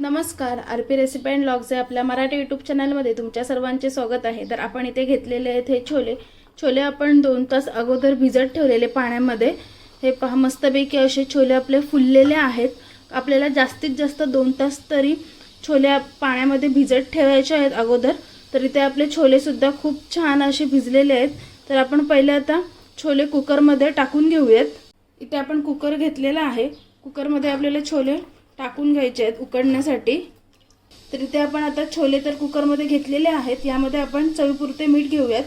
नमस्कार R P recipe and logs या आपल्या मराठी यूट्यूब चॅनलमध्ये तुमच्या सर्वांचे स्वागत आहे. तर आपण इथे घेतलेले आहेत हे छोले. छोले आपण दोन तास अगोदर भिजत ठेवलेले पाण्यामध्ये. हे पहा मस्तपैकी असे छोले आपले फुललेले आहेत. आपल्याला जास्तीत जास्त दोन तास तरी छोले पाण्यामध्ये भिजत ठेवायचे आहेत अगोदर. तर इथे आपले छोलेसुद्धा खूप छान असे भिजलेले आहेत. तर आपण पहिले आता छोले कुकरमध्ये टाकून घेऊयात. इथे आपण कुकर घेतलेला आहे. कुकरमध्ये आपल्याला छोले टाकून घ्यायचे आहेत उकडण्यासाठी. तर इथे आपण आता छोले तर कुकरमध्ये घेतलेले आहेत. यामध्ये आपण चवीपुरते मीठ घेऊयात.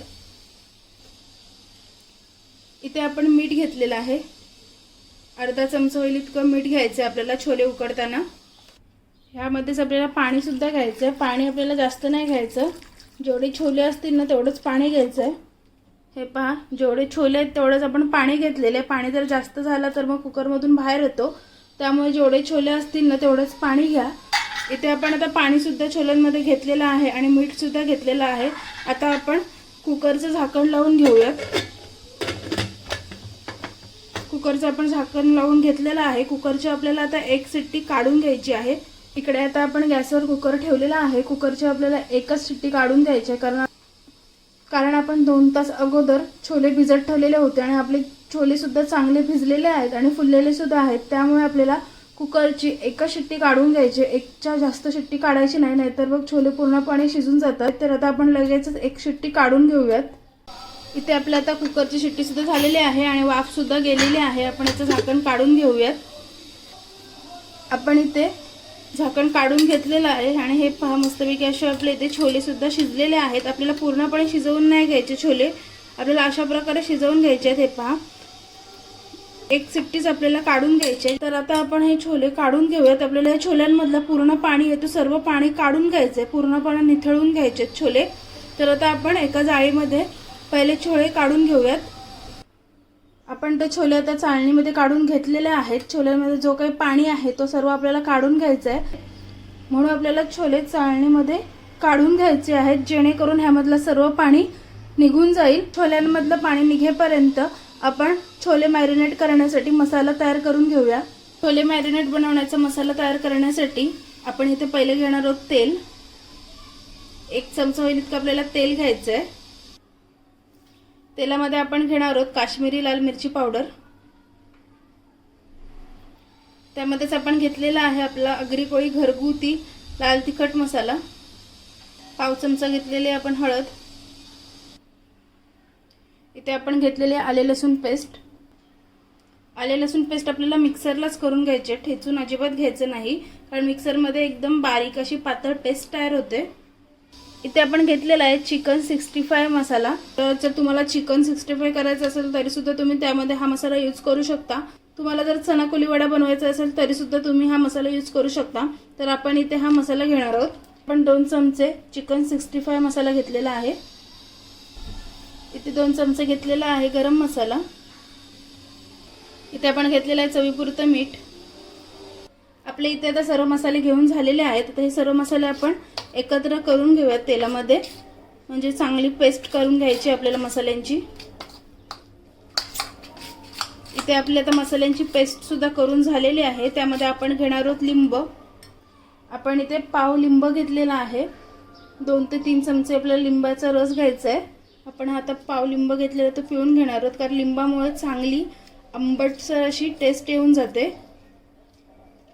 इथे आपण मीठ घेतलेलं आहे. अर्धा चमचा होईल इतकं मीठ घ्यायचं आहे आपल्याला छोले उकडताना. ह्यामध्येच आपल्याला पाणीसुद्धा घ्यायचं आहे पाणी आपल्याला जास्त नाही घ्यायचं. जेवढे छोले असतील ना तेवढंच पाणी घ्यायचं आहे हे पहा जेवढे छोले आहेत तेवढंच आपण पाणी घेतलेले पाणी जर जास्त झालं तर मग कुकरमधून बाहेर येतो. त्यामुळे जेवढे छोले असतील ना तेवढंच पाणी घ्या. इथे आपण आता पाणीसुद्धा छोल्यांमध्ये घेतलेलं आहे आणि मीठसुद्धा घेतलेलं आहे. आता आपण कुकरचं झाकण लावून घेऊयात. कुकरचं आपण झाकण लावून घेतलेलं आहे. कुकरची आपल्याला आता एक सिट्टी काढून घ्यायची आहे. इकडे आता आपण गॅसवर कुकर ठेवलेला आहे. कुकरची आपल्याला एकच सिट्टी काढून घ्यायची आहे. कारण कारण आपण दोन तास अगोदर छोले भिजत ठेवलेले होते आणि आपले छोले सुद्धा चांगले भिजलेले आहेत आणि फुललेले सुद्धा आहेत. त्यामुळे आपल्याला कुकरची एकच शिट्टी काढून घ्यायची एकच्या जास्त शिट्टी काढायची नाही नाहीतर मग छोले पूर्णपणे शिजून जातात. तर आता आपण लगेचच एक शिट्टी काढून घेऊयात. इथे आपल्या आता कुकरची शिट्टी सुद्धा झालेली आहे आणि वाफ सुद्धा गेलेली आहे. आपण याचं झाकण काढून घेऊयात. आपण इथे झाकण काढून घेतलेलं आहे आणि हे पहा मस्तपैकी असे आपले इथे छोले सुद्धा शिजलेले आहेत. आपल्याला पूर्णपणे शिजवून नाही घ्यायचे छोले. आपल्याला अशा प्रकारे शिजवून घ्यायचे आहेत हे पहा. एक सिट्टीच आपल्याला काढून घ्यायचे तर आता आपण हे छोले काढून घेऊयात. आपल्याला या छोल्यांमधलं पूर्ण पाणी येतं. सर्व पाणी काढून घ्यायचंय. पूर्णपणे निथळून घ्यायचे छोले. तर आता आपण एका जाळीमध्ये पहिले छोले काढून घेऊयात. आपण ते छोले आता चाळणीमध्ये काढून घेतलेले आहेत. छोल्यामध्ये जो काही पाणी आहे तो सर्व आपल्याला काढून घ्यायचा आहे म्हणून आपल्याला छोले चाळणीमध्ये काढून घ्यायचे आहेत. जेणेकरून ह्यामधलं सर्व पाणी निघून जाईल. छोल्यांमधलं पाणी निघेपर्यंत आपण छोले मॅरिनेट करण्यासाठी मसाला तयार करून घेऊया. छोले मॅरिनेट बनवण्याचा मसाला तयार करण्यासाठी आपण इथे पहिले घेणार आहोत तेल. एक चमचा होईल इतकं आपल्याला तेल घ्यायचं आहे तेलामध्ये आपण घेणार आहोत काश्मीरी लाल मिरची पावडर. त्यामध्येच आपण घेतलेला आहे आपला अग्रिकोळी घरगुती लाल तिखट मसाला. पाव चमचा घेतलेले आपण हळद. ते आपण घेतलेले आले लसूण पेस्ट. आले लसूण पेस्ट आपल्याला मिक्सरलाच करून घ्यायचे. ठेचून अजिबात घ्यायचं नाही. कारण मिक्सरमध्ये एकदम बारीक अशी पातळ पेस्ट तयार होते. इथे आपण घेतलेला आहे चिकन सिक्स्टी फाय मसाला. तर जर तुम्हाला चिकन सिक्स्टी फाय करायचं असेल तरीसुद्धा तुम्ही त्यामध्ये हा मसाला यूज करू शकता. तुम्हाला जर चना वडा बनवायचा असेल तरीसुद्धा तुम्ही हा मसाला यूज करू शकता. तर आपण इथे हा मसाला घेणार आहोत. आपण दोन चमचे चिकन सिक्स्टी फाय मसाला घेतलेला आहे. इथे दोन चमचे घेतलेला आहे गरम मसाला. इथे आपण घेतलेला आहे चवीपुरतं मीठ. आपले इथे आता सर्व मसाले घेऊन झालेले आहेत. आता हे सर्व मसाले आपण एकत्र करून घेऊयात तेलामध्ये. म्हणजे चांगली पेस्ट करून घ्यायची आपल्याला मसाल्यांची. इथे आपली आता मसाल्यांची पेस्टसुद्धा करून झालेली आहे. त्यामध्ये आपण घेणार आहोत लिंब. आपण इथे पाव लिंब घेतलेला आहे. दोन ते तीन चमचे आपल्याला लिंबाचा रस घ्यायचा आहे. आपण आता पाव लिंब घेतलेला तर पिळून घेणार आहोत कारण लिंबामुळे चांगली आंबटसर अशी टेस्ट येऊन जाते.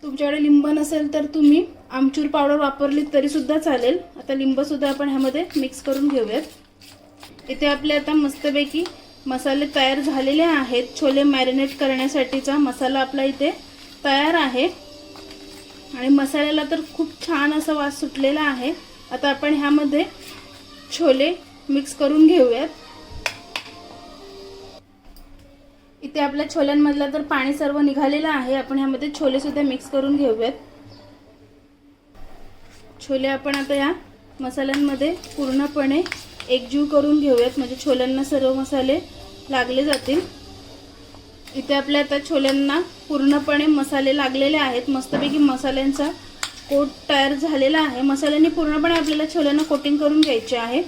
तुमच्याकडे लिंब नसेल तर तुम्ही आमचूर पावडर वापरली तरीसुद्धा चालेल. आता लिंबसुद्धा आपण ह्यामध्ये मिक्स करून घेऊयात. इथे आपले आता मस्तपैकी मसाले तयार झालेले आहेत. छोले मॅरिनेट करण्यासाठीचा मसाला आपला इथे तयार आहे. आणि मसाल्याला तर खूप छान असा वास सुटलेला आहे. आता आपण ह्यामध्ये छोले मिक्स करून घेऊयात. इथे आपल्या छोल्यांमधला तर पाणी सर्व निघालेलं आहे. आपण ह्यामध्ये छोले सुद्धा मिक्स करून घेऊयात. छोले आपण आता या मसाल्यांमध्ये पूर्णपणे एकजीव करून घेऊयात. म्हणजे छोल्यांना सर्व मसाले लागले जातील. इथे आपल्या आता छोल्यांना पूर्णपणे मसाले लागलेले आहेत. मस्तपैकी मसाल्यांचा कोट तयार झालेला आहे. मसाल्यांनी पूर्णपणे आपल्याला छोल्यांना कोटिंग करून घ्यायचे आहे.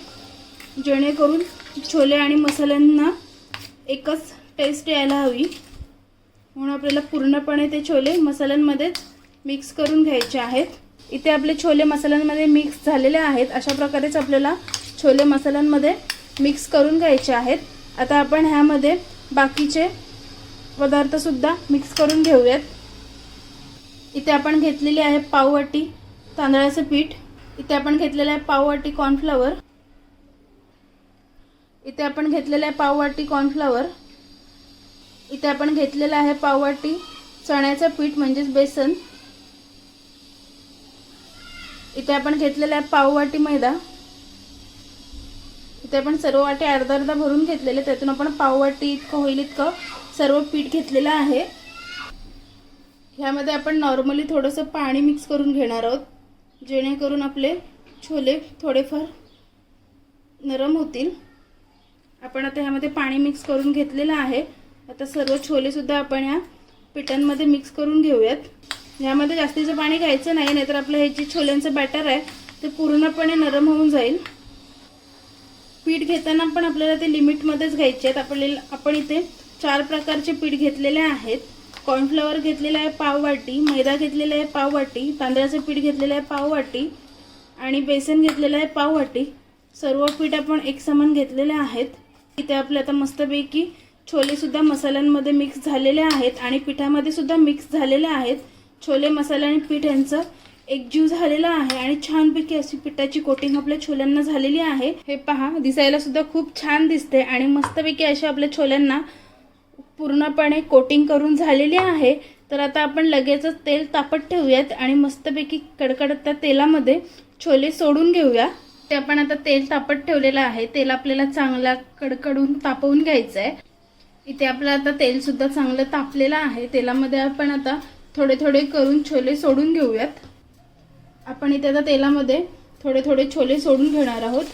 जेणेकरून छोले आणि मसाल्यांना एकच टेस्ट यायला हवी. म्हणून आपल्याला पूर्णपणे ते छोले मसाल्यांमध्येच मिक्स करून घ्यायचे आहेत. इथे आपले छोले मसाल्यांमध्ये मिक्स झालेले आहेत. अशा प्रकारेच आपल्याला छोले मसाल्यांमध्ये मिक्स करून घ्यायचे आहेत. आता आपण ह्यामध्ये बाकीचे पदार्थसुद्धा मिक्स करून घेऊयात. इथे आपण घेतलेली आहे पाववाटी तांदळाचं पीठ. इथे आपण घेतलेलं आहे पाववाटी कॉर्नफ्लॉवर इथे आपण घेतलेलं आहे पाववाटी कॉर्नफ्लॉवर इथे आपण घेतलेलं आहे पाववाटी चण्याचं पीठ म्हणजेच बेसन. इथे आपण घेतलेलं आहे पाववाटी मैदा. इथे आपण सर्व वाटी अर्धा अर्धा भरून घेतलेले त्यातून आपण पाववाटी इतकं होईल इतकं सर्व पीठ घेतलेलं आहे. ह्यामध्ये आपण नॉर्मली थोडंसं पाणी मिक्स करून घेणार आहोत जेणेकरून आपले छोले थोडेफार नरम होतील. आपण आता ह्यामध्ये पाणी मिक्स करून घेतलेलं आहे. आता सर्व छोलेसुद्धा आपण या पिठांमध्ये मिक्स करून घेऊयात. ह्यामध्ये जास्तीचं पाणी घ्यायचं नाही नाहीतर आपलं हे जे छोल्यांचं बॅटर आहे ते पूर्णपणे नरम होऊन जाईल. पीठ घेताना पण आपल्याला ते लिमिटमध्येच घ्यायचे आहेत. आपल्याला आपण इथे चार प्रकारचे पीठ घेतलेले आहेत. कॉर्नफ्लॉवर घेतलेलं आहे पाववाटी मैदा घेतलेला आहे पाववाटी तांदळाचं पीठ घेतलेलं आहे पाववाटी आणि बेसन घेतलेलं आहे पाववाटी. सर्व पीठ आपण एक समान घेतलेले आहेत. इथे आपले आता मस्तपैकी छोलेसुद्धा मसाल्यांमध्ये मिक्स झालेले आहेत आणि पिठामध्ये सुद्धा मिक्स झालेले आहेत. छोले मसाला आणि पीठ यांचं एकजीव झालेला आहे आणि छानपैकी अशी पिठाची कोटिंग आपल्या छोल्यांना झालेली आहे. हे पहा दिसायला सुद्धा खूप छान दिसते आणि मस्तपैकी अशी आपल्या छोल्यांना पूर्णपणे कोटिंग करून झालेली आहे. तर आता आपण लगेचच तेल तापत ठेवूयात आणि मस्तपैकी कडकडत त्या तेलामध्ये छोले सोडून घेऊया. ते आपण आता तेल तापत ठेवलेलं आहे. तेल आपल्याला चांगला कडकडून तापवून घ्यायचं आहे इथे आपलं आता तेल सुद्धा चांगलं तापलेलं आहे. तेलामध्ये आपण आता थोडे थोडे करून छोले सोडून घेऊयात. आपण इथे आता तेलामध्ये थोडे थोडे छोले सोडून घेणार आहोत.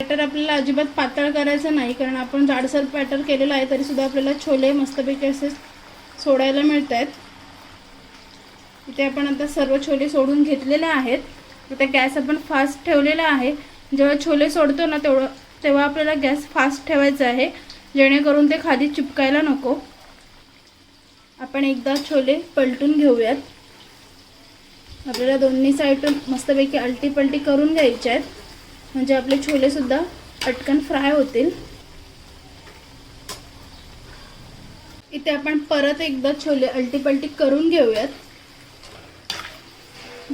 बॅटर आपल्याला अजिबात पातळ करायचं नाही कारण आपण जाडसर बॅटर केलेलं आहे तरीसुद्धा आपल्याला छोले मस्तपैकी असे सोडायला मिळत आहेत इथे आपण आता सर्व छोले सोडून घेतलेले आहेत. आता गॅस आपण फास्ट ठेवलेला आहे. जेव्हा छोले सोडतो ना तेवढं तेव्हा आपल्याला गॅस फास्ट ठेवायचा आहे. जेणेकरून ते खाली चिपकायला नको. आपण एकदा छोले पलटून घेऊयात. आपल्याला दोन्ही साईडून मस्तपैकी अलटी पलटी करून घ्यायचे आहेत. म्हणजे आपले छोलेसुद्धा पटकन फ्राय होतील. इथे आपण परत एकदा छोले अलटी पलटी करून घेऊयात.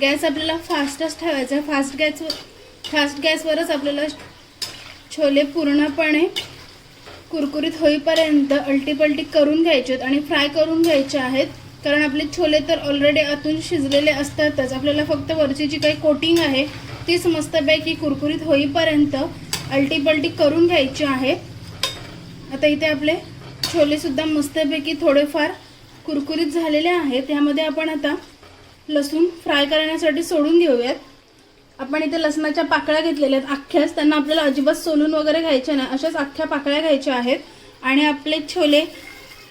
गॅस आपल्याला फास्टच ठेवायचा आहे. फास्ट गॅसवर फास्ट गॅसवरच आपल्याला छोले पूर्णपणे कुरकुरीत होईपर्यंत अल्टीपल्टी करून घ्यायचे आहेत आणि फ्राय करून घ्यायचे आहेत. कारण आपले छोले तर ऑलरेडी आतून शिजलेले असतातच. आपल्याला फक्त वरची जी काही कोटिंग आहे तीच मस्तपैकी कुरकुरीत होईपर्यंत अल्टीपल्टी करून घ्यायची आहे. आता इथे आपले छोलेसुद्धा मस्तपैकी थोडेफार कुरकुरीत झालेले आहेत. त्यामध्ये आपण आता लसूण फ्राय करण्यासाठी सोडून घेऊयात आपण इथे लसणाच्या पाकळ्या घेतलेल्या आहेत. अख्ख्याच त्यांना आपल्याला अजिबात सोलून वगैरे घ्यायच्या नाही. अशाच अख्ख्या पाकळ्या घ्यायच्या आहेत. आणि आपले छोले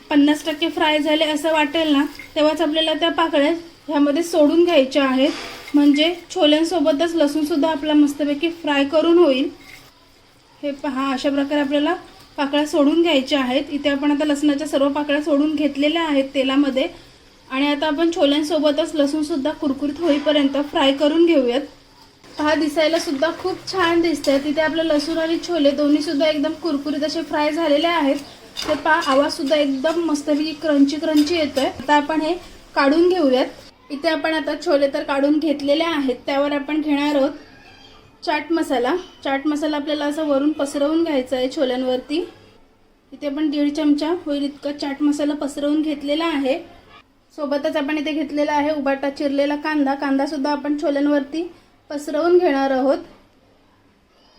पन्नास टक्के फ्राय झाले असं वाटेल ना तेव्हाच आपल्याला त्या पाकळ्या ह्यामध्ये सोडून घ्यायच्या आहेत. म्हणजे छोल्यांसोबतच लसूणसुद्धा आपला मस्तपैकी फ्राय करून होईल. हे पहा अशा प्रकारे आपल्याला पाकळ्या सोडून घ्यायच्या आहेत. इथे आपण आता लसणाच्या सर्व पाकळ्या सोडून घेतलेल्या आहेत तेलामध्ये. आणि आता आपण छोल्यांसोबतच लसूणसुद्धा कुरकुरीत होईपर्यंत फ्राय करून घेऊयात. हा दिसायला सुद्धा खूप छान दिसतंय. तिथे आपलं लसूण आणि छोले दोन्ही सुद्धा एकदम कुरकुरीत असे फ्राय झालेले आहेत. ते पहा आवाज सुद्धा एकदम मस्तपैकी क्रंची क्रंची येतोय. आता आपण हे काढून घेऊयात. इथे आपण आता छोले तर काढून घेतलेले आहेत. त्यावर आपण घेणार आहोत चाट मसाला. चाट मसाला आपल्याला असं वरून पसरवून घ्यायचा आहे छोल्यांवरती. इथे आपण दीड चमचा होईल इतका चाट मसाला पसरवून घेतलेला आहे. सोबतच आपण इथे घेतलेला आहे उबाटा चिरलेला कांदा. कांदासुद्धा आपण छोल्यांवरती पसरवून घेणार आहोत.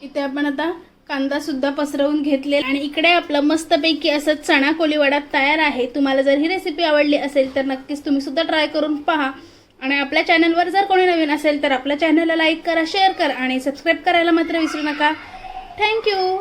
इथे आपण आता कांदासुद्धा पसरवून घेतले आणि इकडे आपलं मस्तपैकी असं चणा कोलीवडा तयार आहे. तुम्हाला जर ही रेसिपी आवडली असेल तर नक्कीच तुम्ही सुद्धा ट्राय करून पहा. आणि आपल्या चॅनलवर जर कोणी नवीन असेल तर आपल्या चॅनलला लाईक करा शेअर करा आणि सबस्क्राईब करायला मात्र विसरू नका. थँक्यू